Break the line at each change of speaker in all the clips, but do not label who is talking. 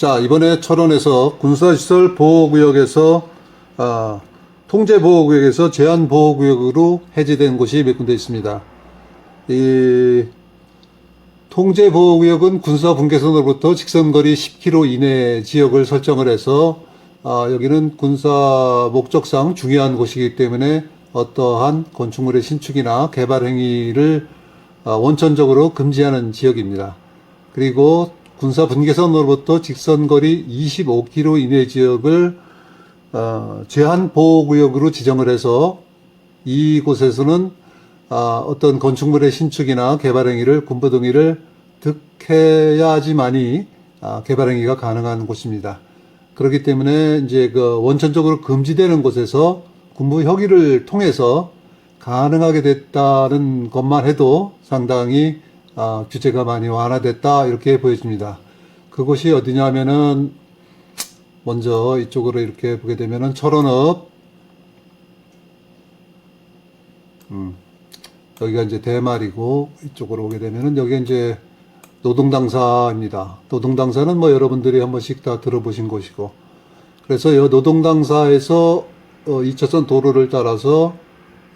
자, 이번에 철원에서 군사시설 보호구역에서, 아, 통제보호구역에서 제한보호구역으로 해제된 곳이 몇 군데 있습니다. 이, 통제보호구역은 군사분계선으로부터 직선거리 10km 이내 지역을 설정을 해서, 아, 여기는 군사 목적상 중요한 곳이기 때문에 어떠한 건축물의 신축이나 개발 행위를 아, 원천적으로 금지하는 지역입니다. 그리고 군사 분계선으로부터 직선거리 25km 이내 지역을 어, 제한 보호구역으로 지정을 해서 이곳에서는 아, 어떤 건축물의 신축이나 개발 행위를 군부 동의를 득해야지만이 아, 개발 행위가 가능한 곳입니다. 그렇기 때문에 이제 그 원천적으로 금지되는 곳에서 군부 협의를 통해서 가능하게 됐다는 것만 해도 상당히 아, 규제가 많이 완화됐다 이렇게 보여집니다. 그곳이 어디냐면은 먼저 이쪽으로 이렇게 보게 되면은 철원읍 음, 여기가 이제 대말이고 이쪽으로 오게 되면은 여기 이제 노동당사입니다. 노동당사는 뭐 여러분들이 한 번씩 다 들어보신 곳이고 그래서 이 노동당사에서 어, 2차선 도로를 따라서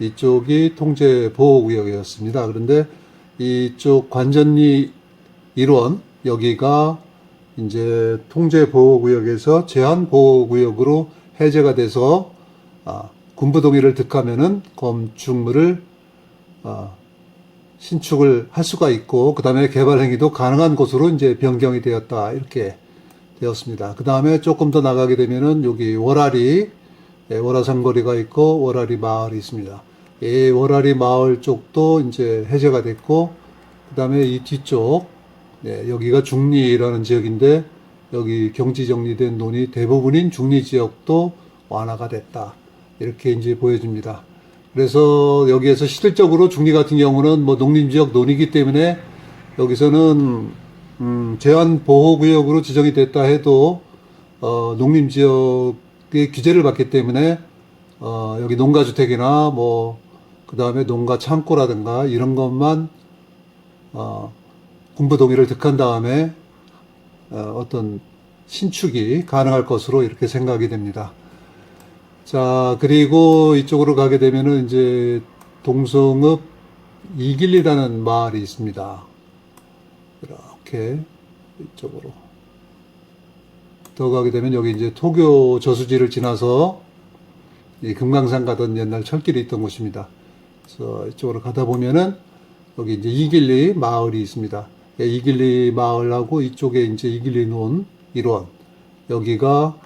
이쪽이 통제 보호구역이었습니다. 그런데 이쪽 관전리 일원 여기가 이제 통제 보호구역에서 제한 보호구역으로 해제가 돼서 아, 군부 동의를 득하면은 건축물을 아, 신축을 할 수가 있고 그 다음에 개발 행위도 가능한 곳으로 이제 변경이 되었다 이렇게 되었습니다. 그 다음에 조금 더 나가게 되면은 여기 월아리 예, 월화산거리가 있고 월아리 마을이 있습니다. 이 월아리 마을 쪽도 이제 해제가 됐고 그 다음에 이 뒤쪽 네, 여기가 중리라는 지역인데 여기 경지 정리된 논이 대부분인 중리 지역도 완화가 됐다 이렇게 이제 보여집니다. 그래서 여기에서 실질적으로 중리 같은 경우는 뭐 농림 지역 논이기 때문에 여기서는 음, 제한 보호 구역으로 지정이 됐다 해도 어, 농림 지역의 규제를 받기 때문에 어, 여기 농가주택이나 뭐 그 다음에 농가 창고라든가 이런 것만 어, 군부 동의를 득한 다음에 어, 어떤 신축이 가능할 것으로 이렇게 생각이 됩니다. 자, 그리고 이쪽으로 가게 되면은 이제 동성읍 이길리라는 마을이 있습니다. 이렇게 이쪽으로 더 가게 되면 여기 이제 토교 저수지를 지나서 이 금강산 가던 옛날 철길이 있던 곳입니다. 그래서 이쪽으로 가다 보면은 여기 이제 이길리 마을이 있습니다. 예, 이길리 마을하고 이쪽에 이제 이길리 논 일원 여기가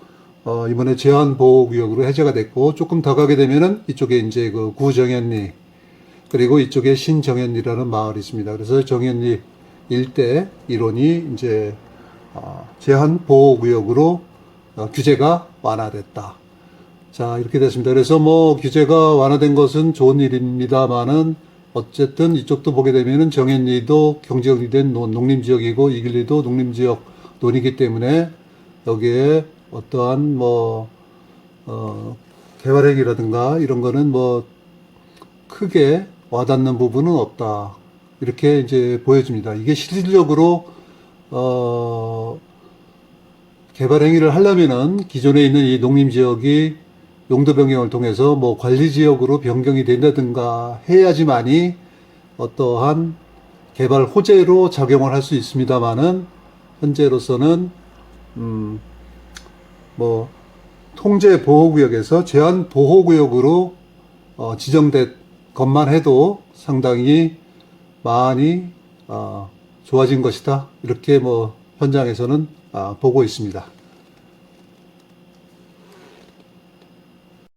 어, 이번에 제한 보호 구역으로 해제가 됐고 조금 더 가게 되면은 이쪽에 이제 그 구정현리 그리고 이쪽에 신정현리라는 마을이 있습니다. 그래서 정현리 일대 일원이 이제 어, 제한 보호 구역으로 어, 규제가 완화됐다. 자, 이렇게 됐습니다. 그래서 뭐 규제가 완화된 것은 좋은 일입니다만은 어쨌든 이쪽도 보게 되면은 정현리도 경제정리된 논, 농림지역이고 이길리도 농림지역 논이기 때문에 여기에 어떠한 뭐, 어, 개발행위라든가 이런 거는 뭐 크게 와닿는 부분은 없다. 이렇게 이제 보여집니다. 이게 실질적으로, 어, 개발 행위를 하려면은 기존에 있는 이 농림 지역이 용도 변경을 통해서 뭐 관리 지역으로 변경이 된다든가 해야지만이 어떠한 개발 호재로 작용을 할 수 있습니다만은 현재로서는 음, 뭐 통제 보호 구역에서 제한 보호 구역으로 어, 지정된 것만 해도 상당히 많이 어, 좋아진 것이다 이렇게 뭐 현장에서는 아, 보고 있습니다.